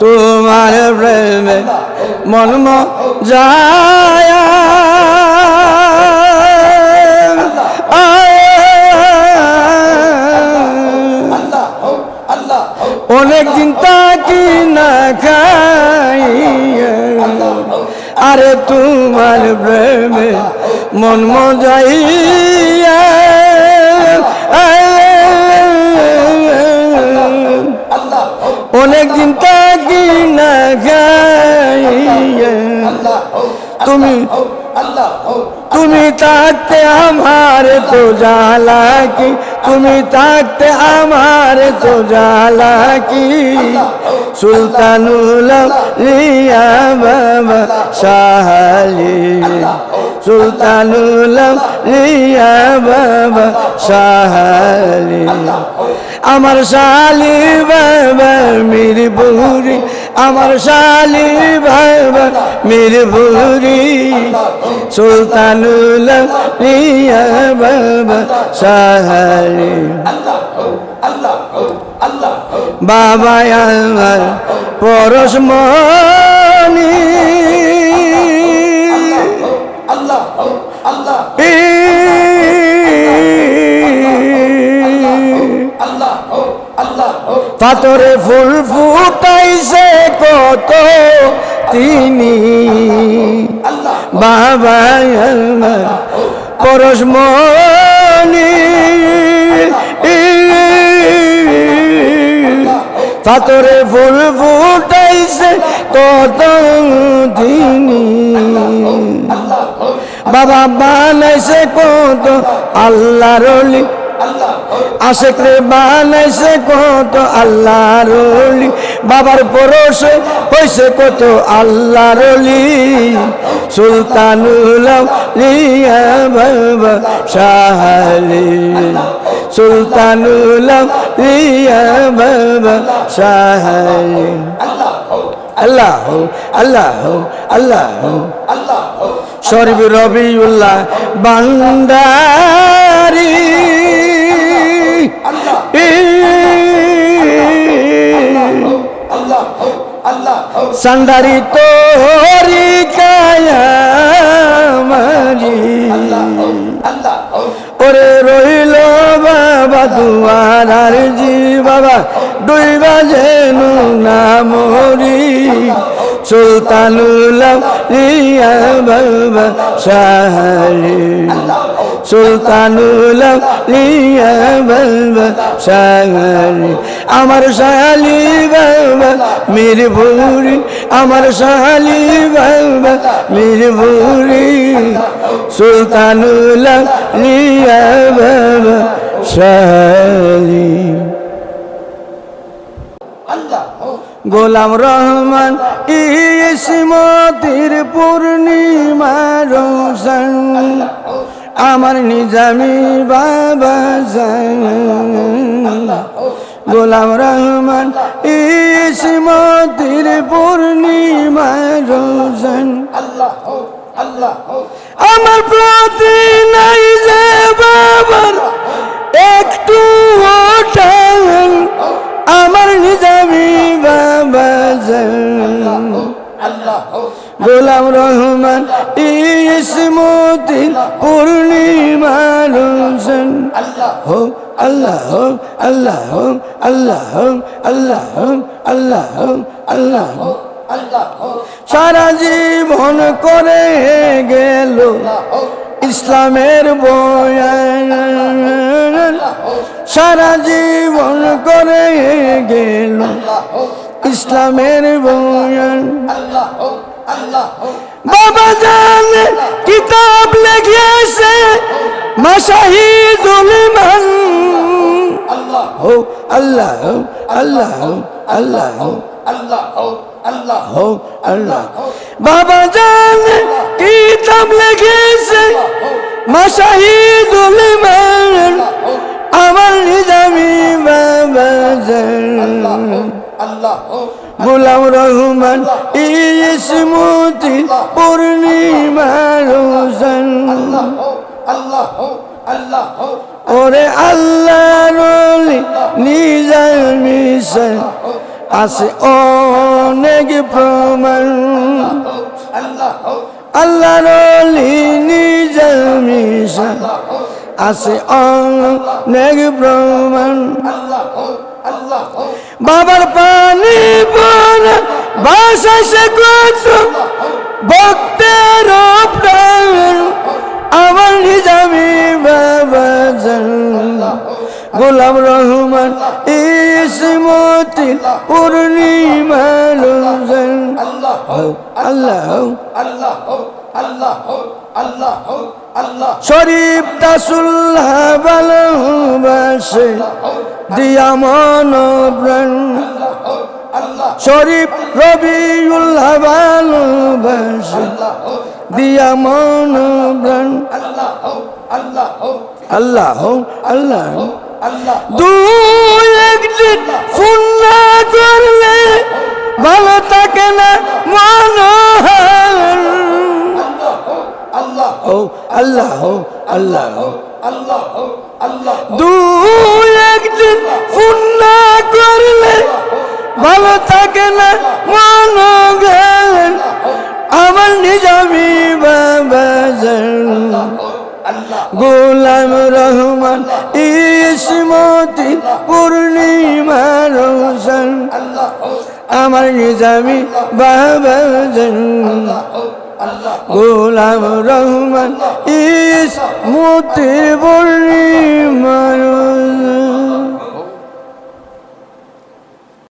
তোমার প্রেমে মনম যায় অনেক দিন তাকি না খাইয়া। আরে তোমার প্রেমে মন মজাইয়া। অনেক দিন তুমি তুমি থাকতে আমার তো জ্বালা কি? তুমি থাকতে আমার তো জ্বালা কি? সুলতানুল লিয়া বাবা সাহালি সুলতানুল লিয়া বাবা সাহালি আমার শালি বাবা মিরপুরি আমার শালি বাবা মিরপুরি সুলতানুল লিয়া বাবা সাহারি। বাবা আমার পরশমণি পাথরে ফুল ফুটাইছে কত তিনি। বাবা পরশমণি পাথরে ফুল ফুটাইছে কত তিনি। বাবা বানাইছে কত আল্লাহর আশেক রে বানাইছে কত আল্লাহর অলি বাবার পরশে হইছে কত আল্লাহর অলি সুলতানুল লিয়া বাবা শাহালি সুলতানুল লিয়া বাবা শাহালি আল্লাহ আল্লাহ আল্লাহ শরীফ রবিউল্লাহ বান্দারি। সান্দারি তোরি কায়ামারি ওরে রইল বাবা, দুয়ার আর জি বাবা, দুই বাজেন না মরি সুলতানুল্লাহ রিয়া বাবা শাহরি শাহরি, আমার শালি বাবা মির ভুরি আমার শালি বাবা মির ভুরি সুলতানুল্লাহ রিয়া বাবা শালি গোলাম রহমান ইসমতির পূর্ণিমা রোশন। আমার নিজামি বাবা গোলাম রহমান ইসমতির পূর্ণিমা রোশন আমার প্রতি নাই যে বাবার, একটু আমার নিজামি বাবা গোলাম রহমান ইসমতি পূর্ণিমা রোশন। হো, আল্লাহ আল্লাহ আল্লাহ আল্লাহ আল্লাহ আল্লাহ সারা জীবন করে গেল ইসলামের বয়ান। সারা জীবন করে গেল ইসলামের বয়ান বাবা জানে কিতাব লেগিয়েছে মাশাহিদুল মান আল্লাহ আল্লাহ আল্লাহ হো হো আল্লাহ বাবা জানে কিতাব লেগেছে মাশাহিদুল মান আমার নিজামি বাবা জান। গোলাম রহমান ইসমতি পূর্ণিমা রোশন ওরে আল্লাহ রলি নিজামি আছে অনেক প্রমাণ। আল্লাহ আল্লাহ। নিজামিশা আছে অনেক প্রমাণ। আল্লাহ আল্লাহ। বাবার পানি পড়া বাসা সে কত ভক্তের প্রাণ। আমার নিজামি বাবা গোলাম রহমান ইসমতি পূর্ণিমা আল্লাহ আল্লাহ আল্লাহ আল্লাহ আল্লাহ আল্লাহ। শরীফ ভালোবাসে দিয়া মন প্রাণ শরীফ রবিউল্লাহ ভালোবাসে দিয়া মন প্রাণ আল্লাহ। আল্লাহ আল্লাহ। দুই একদিন ফোন না করলে ভালো থাকে না মন আল্লাহ আল্লাহ আল্লাহ আল্লাহ আল্লাহ দুই একদিন ফোন না করলে ভালো থাকে না মন গেলেন আমার নিজামি বাবা জান। আল্লাহ গোলাম রহমান ইসমতি পূর্ণিমা রোশন। আমার নিজামি বাবাজন গোলাম রহমান ইসমতি পূর্ণিমা রোশন